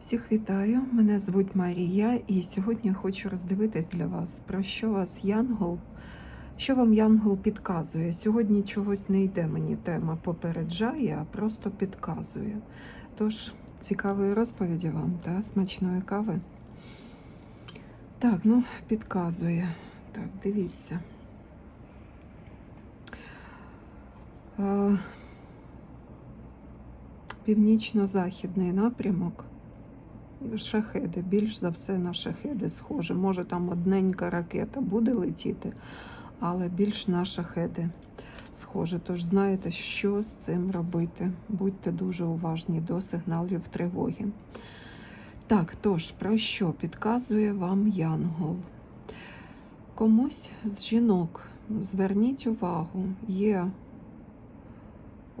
Всіх вітаю, мене звуть Марія, і сьогодні хочу роздивитись для вас, про що вас Янгол, що вам Янгол підказує. Сьогодні чогось не йде мені тема попереджає, а просто підказує. Тож, цікавої розповіді вам та смачної кави. Так, ну, підказує. Так, дивіться. Е, Північно-західний напрямок. Шахеди, більш за все на шахеди схоже. Може, там одненька ракета буде летіти, але більш на шахеди схоже. Тож знаєте, що з цим робити. Будьте дуже уважні до сигналів тривоги. Так, тож, про що підказує вам Янгол? Комусь з жінок зверніть увагу, є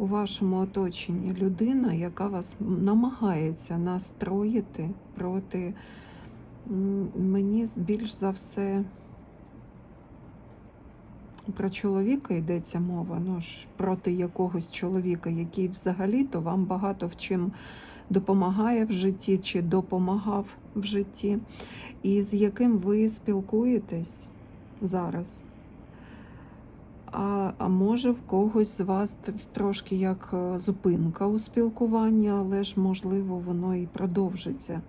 у вашому оточенні людина, яка вас намагається настроїти проти мені більш за все про чоловіка йдеться мова, ну ж проти якогось чоловіка, який взагалі-то вам багато в чим допомагає в житті чи допомагав в житті, і з яким ви спілкуєтесь зараз. А, а може в когось з вас трошки як е, зупинка у спілкуванні, але ж, можливо, воно і продовжиться.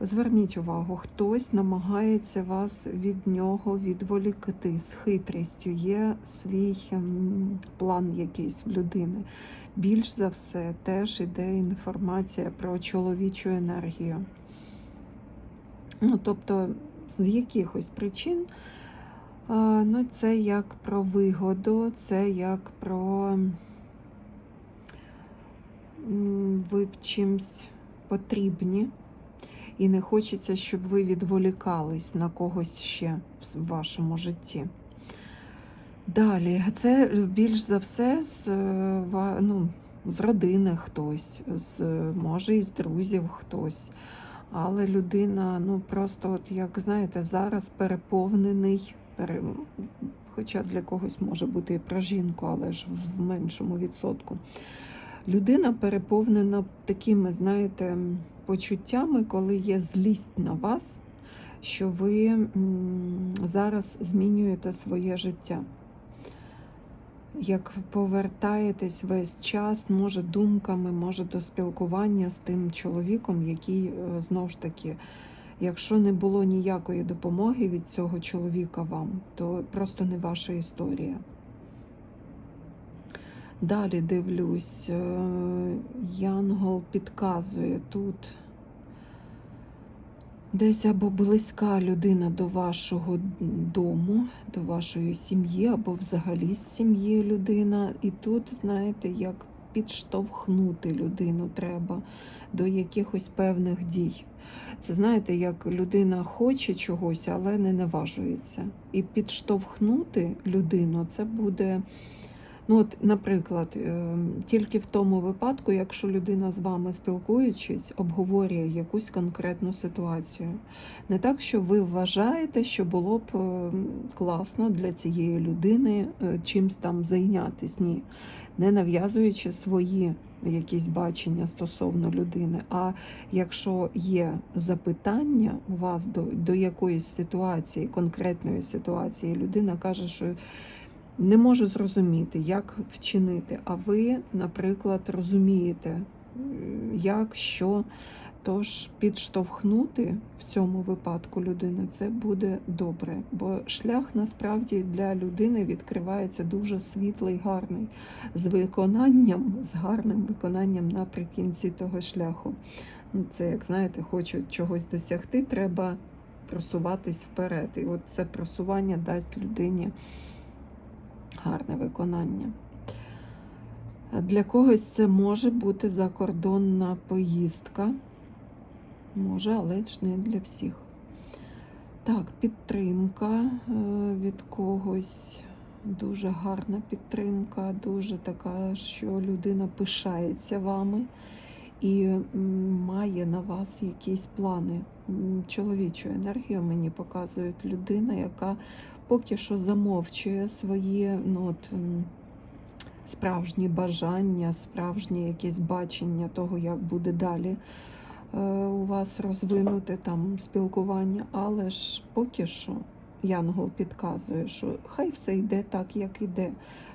Зверніть увагу, хтось намагається вас від нього відволікти з хитрістю. Є свій план якийсь в людини. Більш за все, теж іде інформація про чоловічу енергію. Ну, тобто, з якихось причин. Ну, це як про вигоду, це як про ви в чимсь потрібні, і не хочеться, щоб ви відволікались на когось ще в вашому житті. Далі, це більш за все з, е, ну, з родини хтось, з, може і з друзів хтось. Але людина, ну просто, от як знаєте, зараз переповнений, хоча для когось може бути і про жінку, але ж в меншому відсотку. Людина переповнена такими, знаєте, почуттями, коли є злість на вас, що ви зараз змінюєте своє життя. Як повертаєтесь весь час, може думками, може до спілкування з тим чоловіком, який е, знов ж таки, якщо не було ніякої допомоги від цього чоловіка вам, то просто не ваша історія. Далі дивлюсь, е, Янгол підказує тут десь або близька людина до вашого дому, до вашої сім'ї, або взагалі з сім'ї людина. І тут, знаєте, як підштовхнути людину треба до якихось певних дій. Це знаєте, як людина хоче чогось, але не наважується. І підштовхнути людину це буде. Ну, от, наприклад, е, тільки в тому випадку, якщо людина з вами спілкуючись, обговорює якусь конкретну ситуацію. Не так, що ви вважаєте, що було б е, класно для цієї людини е, чимсь там зайнятися. Ні, не нав'язуючи свої якісь бачення стосовно людини. А якщо є запитання у вас до, до якоїсь ситуації, конкретної ситуації, людина каже, що не можу зрозуміти, як вчинити. А ви, наприклад, розумієте, як, що. Тож підштовхнути в цьому випадку людину це буде добре, бо шлях насправді для людини відкривається дуже світлий, гарний, з виконанням, з гарним виконанням наприкінці того шляху. Ну, Це, як знаєте, хочу чогось досягти, треба просуватись вперед. І от це просування дасть людині гарне виконання. Для когось це може бути закордонна поїздка. Може, але ж не для всіх. Так, підтримка е, від когось. Дуже гарна підтримка, дуже така, що людина пишається вами і має на вас якісь плани. Чоловічу енергію мені показують людина, яка поки що замовчує свої ну, от, справжні бажання, справжнє якесь бачення того, як буде далі е, у вас розвинути там спілкування, але ж поки що Янгол підказує, що хай все йде так, як іде.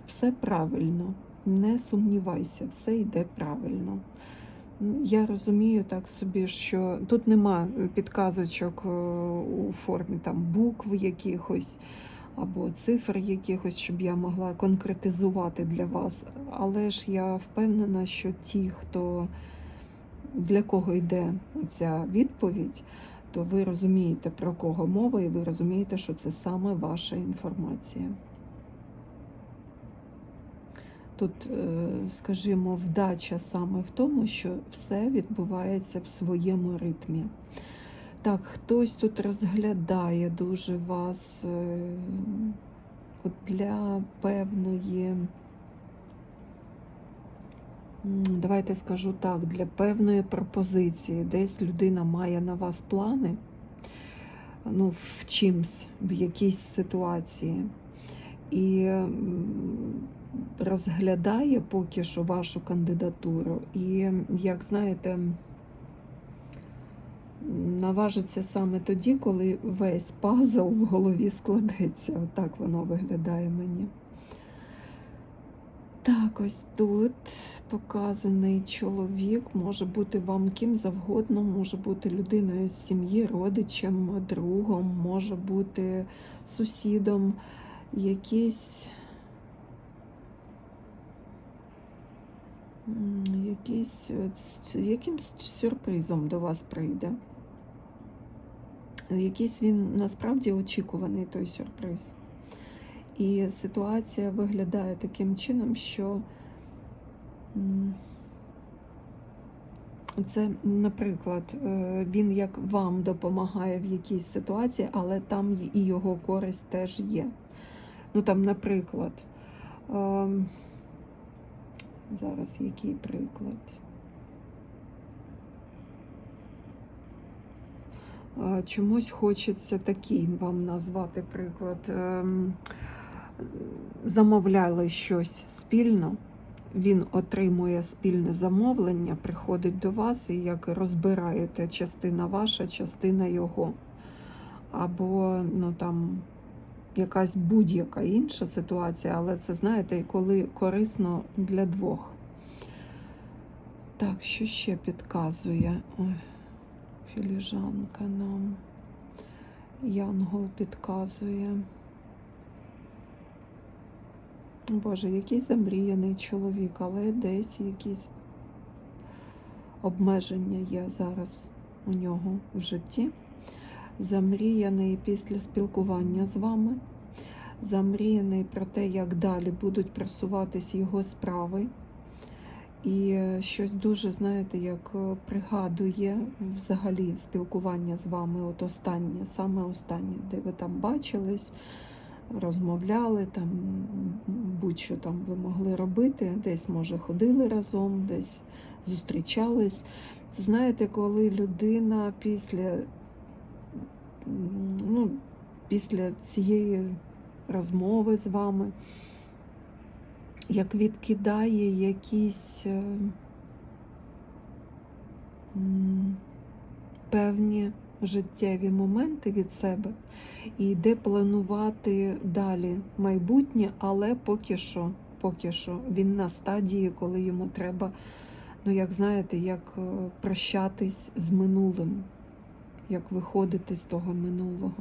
Все правильно, не сумнівайся, все йде правильно. Я розумію так собі, що тут нема підказочок е, у формі там букв якихось або цифр якихось, щоб я могла конкретизувати для вас. Але ж я впевнена, що ті, хто для кого йде ця відповідь, то ви розумієте, про кого мова, і ви розумієте, що це саме ваша інформація. Тут, е, скажімо, вдача саме в тому, що все відбувається в своєму ритмі. Так, хтось тут розглядає дуже вас е, для певної, давайте скажу так, для певної пропозиції. Десь людина має на вас плани, ну, в чимсь, в якійсь ситуації. І розглядає поки що вашу кандидатуру. І, як знаєте, наважиться саме тоді, коли весь пазл в голові складеться. Отак воно виглядає мені. Так, ось тут показаний чоловік може бути вам ким завгодно, може бути людиною з сім'ї, родичем, другом, може бути сусідом, якийсь, якийсь, з якимсь сюрпризом до вас прийде. Якийсь він насправді очікуваний той сюрприз. І ситуація виглядає таким чином, що це, наприклад, е, він як вам допомагає в якійсь ситуації, але там і його користь теж є. Ну там, наприклад, ем, зараз який приклад? Чомусь хочеться такий вам назвати приклад. Ем, Замовляли щось спільно, він отримує спільне замовлення, приходить до вас і як розбираєте частина ваша, частина його. Або ну, там, якась будь-яка інша ситуація, але це знаєте, коли корисно для двох. Так, що ще підказує? Ой, філіжанка нам. Янгол підказує. Боже, якийсь замріяний чоловік, але десь якісь обмеження є зараз у нього в житті. Замріяний після спілкування з вами, замріяний про те, як далі будуть просуватись його справи. І е, щось дуже, знаєте, як е, пригадує взагалі спілкування з вами, от останнє, саме останнє, де ви там бачились, розмовляли, там будь-що там ви могли робити, десь, може, ходили разом, десь зустрічались. Знаєте, коли людина після, ну, після цієї розмови з вами, як відкидає якісь е, певні життєві моменти від себе і йде планувати далі майбутнє, але поки що, поки що він на стадії, коли йому треба, ну як знаєте, як е, прощатись з минулим, як виходити з того минулого.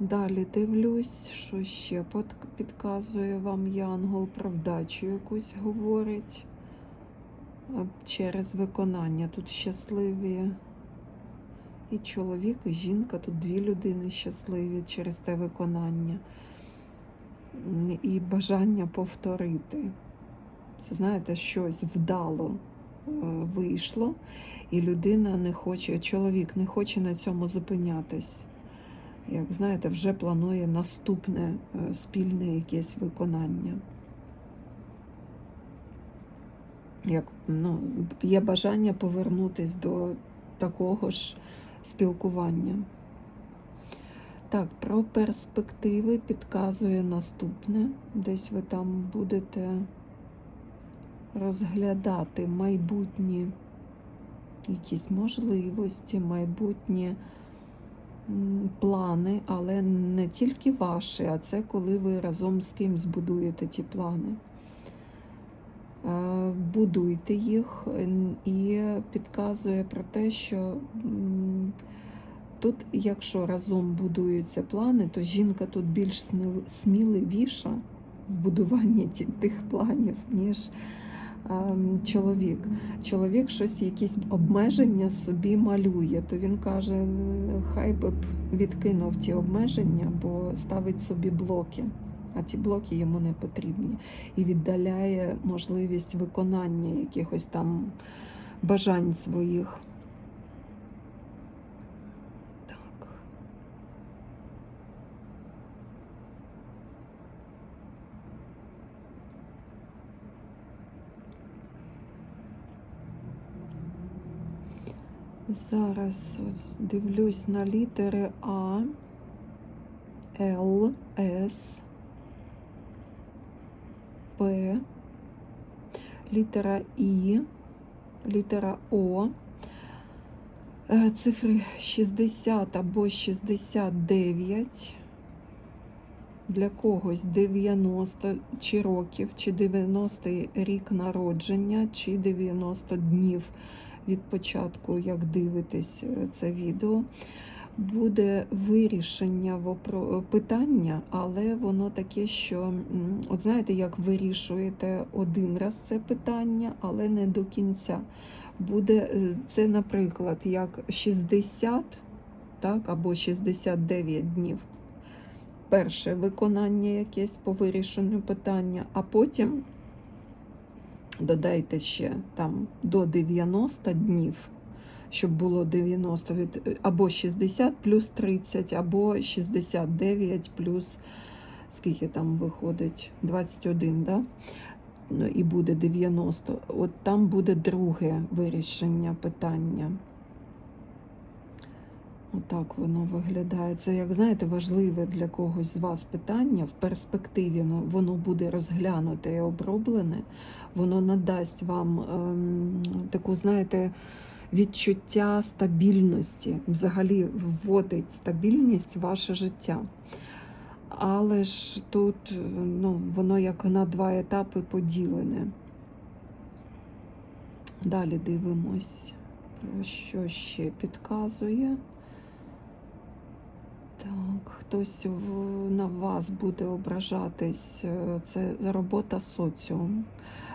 Далі дивлюсь, що ще підказує вам Янгол про вдачу якусь говорить через виконання. Тут щасливі і чоловік, і жінка, тут дві людини щасливі через те виконання. І бажання повторити. Це, знаєте, щось вдало вийшло, і людина не хоче, чоловік не хоче на цьому зупинятись як знаєте, вже планує наступне е, спільне якесь виконання. Як, ну, Є бажання повернутись до такого ж спілкування. Так, про перспективи підказує наступне. Десь ви там будете розглядати майбутні якісь можливості, майбутні плани, але не тільки ваші, а це коли ви разом з кимсь будуєте ті плани. Е, Будуйте їх і підказує про те, що тут, якщо разом будуються плани, то жінка тут більш сміливіша в будуванні тих планів, ніж чоловік. Чоловік щось, якісь обмеження собі малює, то він каже, хай би б відкинув ті обмеження, бо ставить собі блоки, а ті блоки йому не потрібні. І віддаляє можливість виконання якихось там бажань своїх. Так. Зараз ось дивлюсь на літери А, Л, С, П, літера І, літера О, е, цифри 60 або 69. Для когось 90 чи років, чи 90 рік народження, чи 90 днів від початку, як дивитесь е, це відео, буде вирішення питання, але воно таке, що, от знаєте, як вирішуєте один раз це питання, але не до кінця. Буде е, це, наприклад, як 60 так, або 69 днів. Перше виконання якесь по вирішенню питання, а потім додайте ще там до 90 днів, щоб було 90 від або 60 плюс 30, або 69 плюс скільки там виходить? 21, да? Ну, і буде 90. От там буде друге вирішення питання. Отак воно виглядає. Це, як знаєте, важливе для когось з вас питання в перспективі. ну, Воно буде розглянуте і оброблене, воно надасть вам ем, таку, знаєте, відчуття стабільності, взагалі вводить стабільність в ваше життя. Але ж тут ну, воно як на два етапи поділене. Далі дивимось, про що ще підказує. Так, хтось на вас буде ображатись, е, це робота соціум.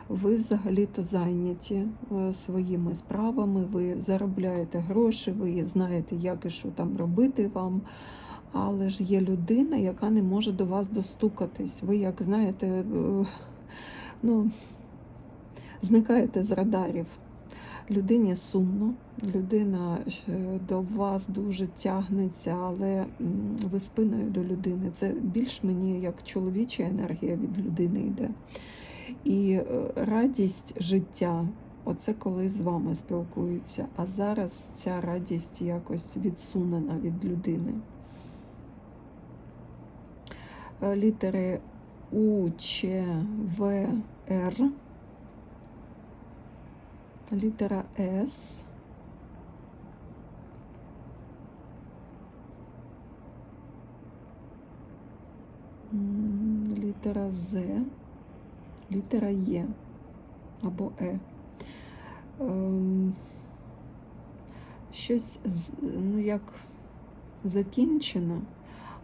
Ви взагалі-то зайняті е, своїми справами, ви заробляєте гроші, ви знаєте, як і що там робити вам. Але ж є людина, яка не може до вас достукатись. Ви, як знаєте, е, ну, зникаєте з радарів. Людині сумно, людина е, до вас дуже тягнеться, але ви спиною до людини. Це більш мені як чоловіча енергія від людини йде. І е, радість життя оце коли з вами спілкуються. А зараз ця радість якось відсунена від людини. Е, Літери У, Ч, В, Р. Літера С. Літера З, літера Є або Е. Ем, Щось ну, як закінчено,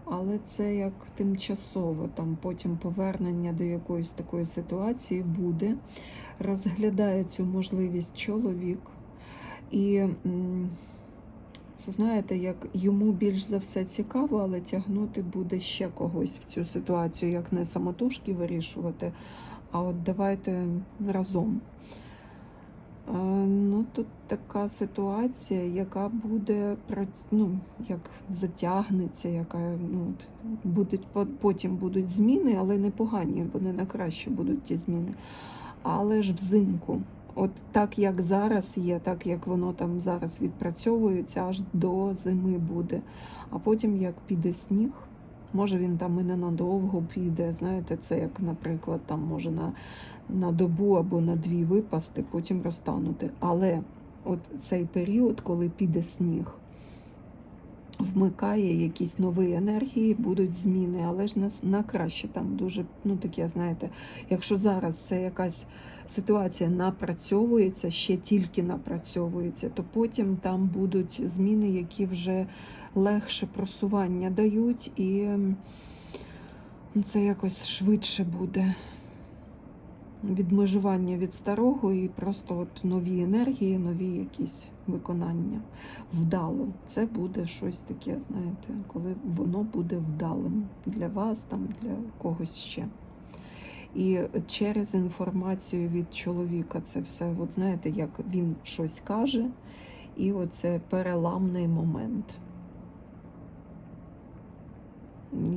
але це як тимчасово, там потім повернення до якоїсь такої ситуації буде. Розглядає цю можливість чоловік. І це знаєте, як йому більш за все цікаво, але тягнути буде ще когось в цю ситуацію, як не самотужки вирішувати, а от давайте разом. Е, Ну, тут така ситуація, яка буде ну, як затягнеться, яка ну, будуть, потім будуть зміни, але непогані, вони на краще будуть ті зміни. Але ж взимку, от так як зараз є, так як воно там зараз відпрацьовується, аж до зими буде. А потім, як піде сніг, Може він там і ненадовго піде. Знаєте, це як, наприклад, там може на, на добу або на дві випасти, потім розтанути. Але от цей період, коли піде сніг, вмикає якісь нові енергії, будуть зміни, але ж на, на краще там дуже, ну таке, знаєте, якщо зараз це якась ситуація напрацьовується, ще тільки напрацьовується, то потім там будуть зміни, які вже легше просування дають, і це якось швидше буде. Відмежування від старого і просто от нові енергії, нові якісь виконання. Вдало. Це буде щось таке, знаєте, коли воно буде вдалим для вас, там, для когось ще. І через інформацію від чоловіка це все, от знаєте, як він щось каже, і оце переламний момент.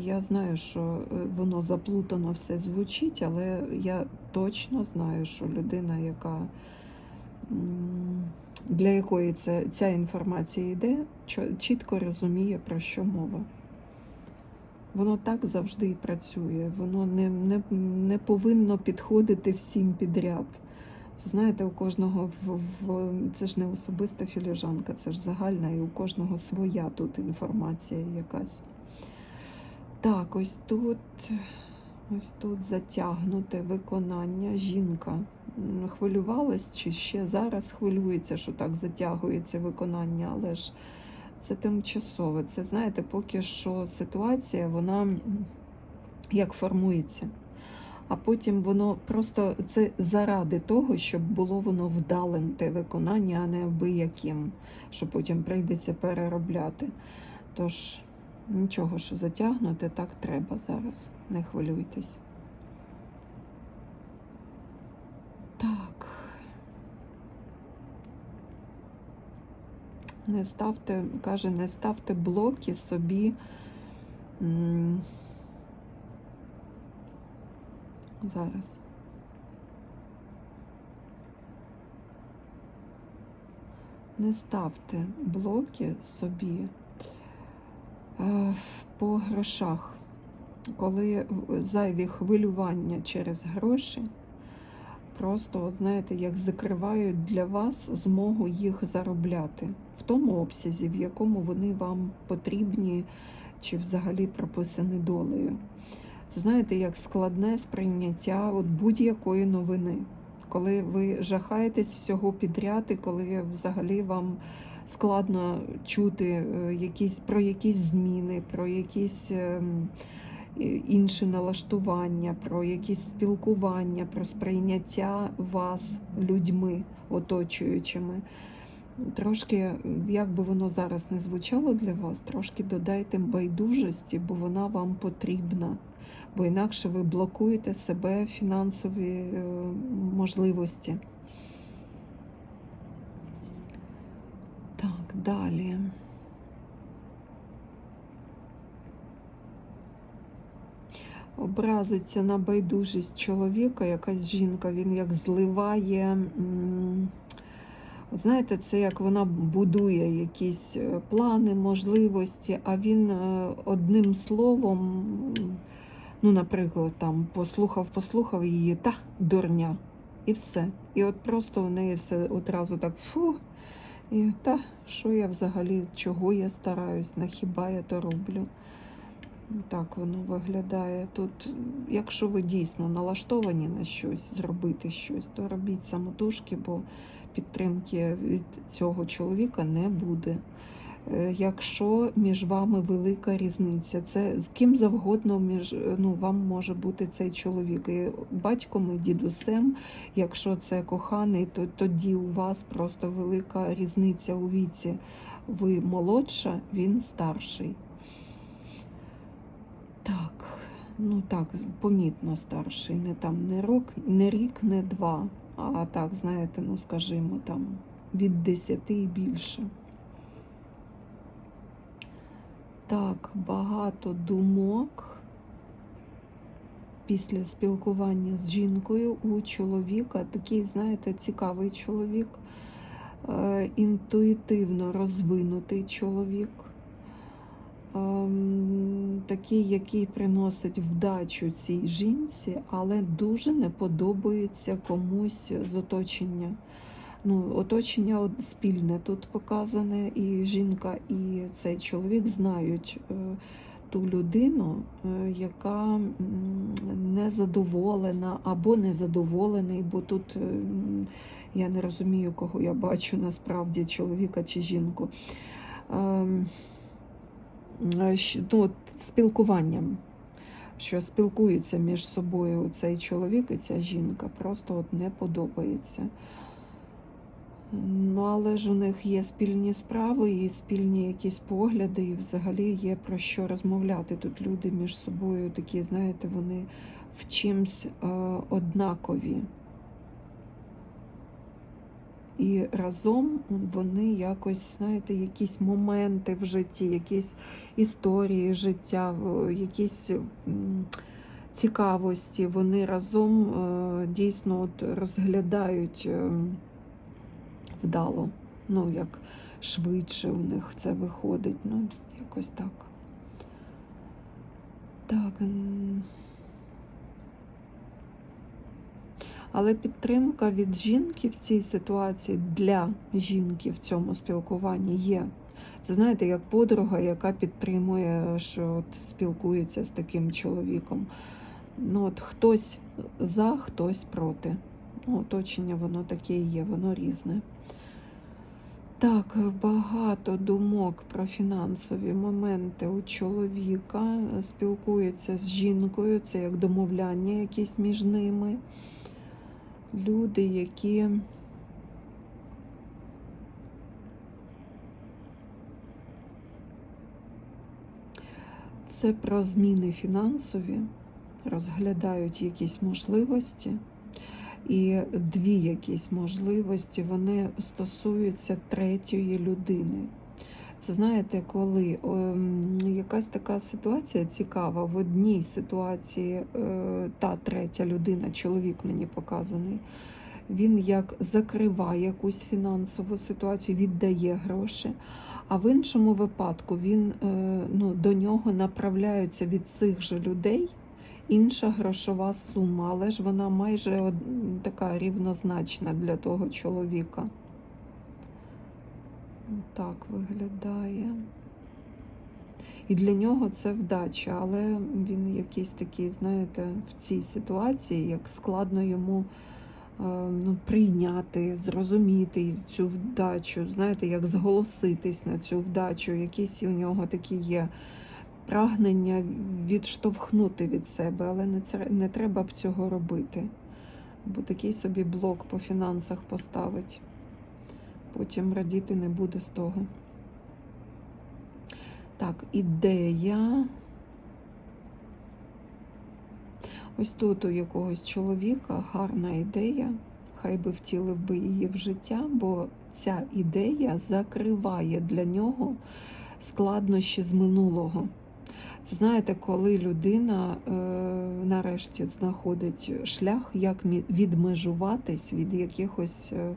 Я знаю, що е, воно заплутано все звучить, але я точно знаю, що людина, яка для якої це, ця інформація йде, чітко розуміє, про що мова. Воно так завжди і працює. Воно не, не, не повинно підходити всім підряд. Це знаєте, у кожного в, в це ж не особиста філіжанка, це ж загальна, і у кожного своя тут інформація якась. Так, ось тут, ось тут затягнуте виконання. Жінка хвилювалась, чи ще зараз хвилюється, що так затягується виконання, але ж це тимчасове. Це, знаєте, поки що ситуація, вона як формується. А потім воно просто це заради того, щоб було воно вдалим те виконання, а не абияким, що потім прийдеться переробляти. Тож нічого, що затягнути, так треба зараз. Не хвилюйтесь. Так. Не ставте, каже, не ставте блоки собі. Зараз. Не ставте блоки собі по грошах, коли зайві хвилювання через гроші, просто, от знаєте, як закривають для вас змогу їх заробляти. В тому обсязі, в якому вони вам потрібні чи взагалі прописані долею. Це знаєте, як складне сприйняття будь-якої новини, коли ви жахаєтесь всього підряд, і коли взагалі вам складно чути е, якісь, про якісь зміни, про якісь ем, інші налаштування, про якісь спілкування, про сприйняття вас людьми оточуючими. Трошки, як би воно зараз не звучало для вас, трошки додайте байдужості, бо вона вам потрібна. Бо інакше ви блокуєте себе фінансові е, можливості. Так, далі. Образиться на байдужість чоловіка, якась жінка, він як зливає. От знаєте, це як вона будує якісь е, плани, можливості, а він е, одним словом, ну, наприклад, там послухав, послухав її, та дурня, і все. І от просто у неї все одразу так фу. І та, що я взагалі, чого я стараюсь, на хіба я то роблю. Так воно виглядає. Тут, якщо ви дійсно налаштовані на щось, зробити щось, то робіть самотужки, бо підтримки від цього чоловіка не буде. Е, Якщо між вами велика різниця, це з ким завгодно між ну вам може бути цей чоловік. І батьком і дідусем, якщо це коханий, то тоді у вас просто велика різниця у віці. Ви молодша, він старший. Так, ну так, помітно старший, не там не рок, не рік, не два, а так, знаєте, ну скажімо, там від десяти і більше. Так, багато думок після спілкування з жінкою у чоловіка. Такий, знаєте, цікавий чоловік, е, інтуїтивно розвинутий чоловік. ем, такий, який приносить вдачу цій жінці, але дуже не подобається комусь з оточення. Ну, оточення спільне тут показане, і жінка, і цей чоловік знають е, ту людину, е, яка незадоволена або незадоволений, бо тут е, я не розумію, кого я бачу насправді, чоловіка чи жінку. Ем, ну, спілкуванням, що спілкуються між собою цей чоловік і ця жінка, просто от не подобається. Ну, але ж у них є спільні справи і спільні якісь погляди, і взагалі є про що розмовляти. Тут люди між собою такі, знаєте, вони в чимсь е, однакові. І разом вони якось, знаєте, якісь моменти в житті, якісь історії життя, якісь цікавості, вони разом е, дійсно от розглядають е, вдало. Ну, як швидше у них це виходить. Ну, якось так. Так. Але підтримка від жінки в цій ситуації для жінки в цьому спілкуванні є. Це знаєте, як подруга, яка підтримує, що от спілкується з таким чоловіком. Ну, от хтось за, хтось проти. Ну, оточення воно таке є, воно різне. Так, багато думок про фінансові моменти у чоловіка спілкується з жінкою, це як домовляння якісь між ними. Люди, які це про зміни фінансові, розглядають якісь можливості. І дві якісь можливості вони стосуються третьої людини. Це знаєте, коли ем, якась така ситуація цікава, в одній ситуації е, та третя людина, чоловік мені показаний, він як закриває якусь фінансову ситуацію, віддає гроші. А в іншому випадку він е, ну, до нього направляються від цих же людей інша грошова сума, але ж вона майже така рівнозначна для того чоловіка. Так виглядає. І для нього це вдача, але він якийсь такий, знаєте, в цій ситуації, як складно йому е, ну, прийняти, зрозуміти цю вдачу, знаєте, як зголоситись на цю вдачу. Якісь у нього такі є прагнення відштовхнути від себе, але не, не треба б цього робити. Бо такий собі блок по фінансах поставить. Потім радіти не буде з того. Так, ідея. Ось тут у якогось чоловіка гарна ідея. Хай би втілив би її в життя, бо ця ідея закриває для нього складнощі з минулого. Це знаєте, коли людина е, нарешті знаходить шлях, як відмежуватись від якихось. Е,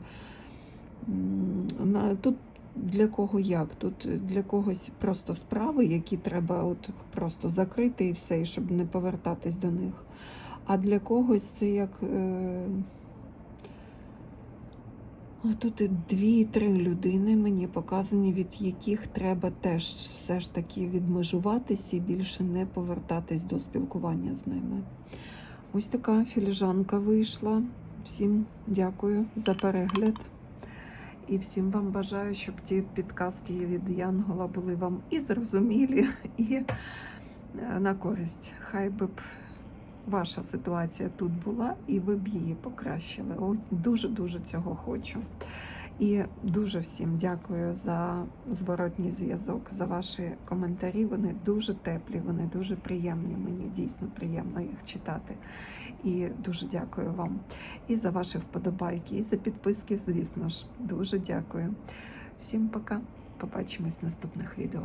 тут для кого як? Тут для когось просто справи, які треба от просто закрити і все, і щоб не повертатись до них. А для когось це як. Е, а Тут і дві-три людини мені показані, від яких треба теж все ж таки відмежуватись і більше не повертатись до спілкування з ними. Ось така філіжанка вийшла. Всім дякую за перегляд. І всім вам бажаю, щоб ті підказки від Янгола були вам і зрозумілі, і е, на користь. Хай би б ваша ситуація тут була, і ви б її покращили. Дуже-дуже цього хочу. І дуже всім дякую за зворотній зв'язок, за ваші коментарі. Вони дуже теплі, вони дуже приємні. Мені дійсно приємно їх читати. І дуже дякую вам і за ваші вподобайки, і за підписки, звісно ж. Дуже дякую. Всім пока. Побачимось в наступних відео.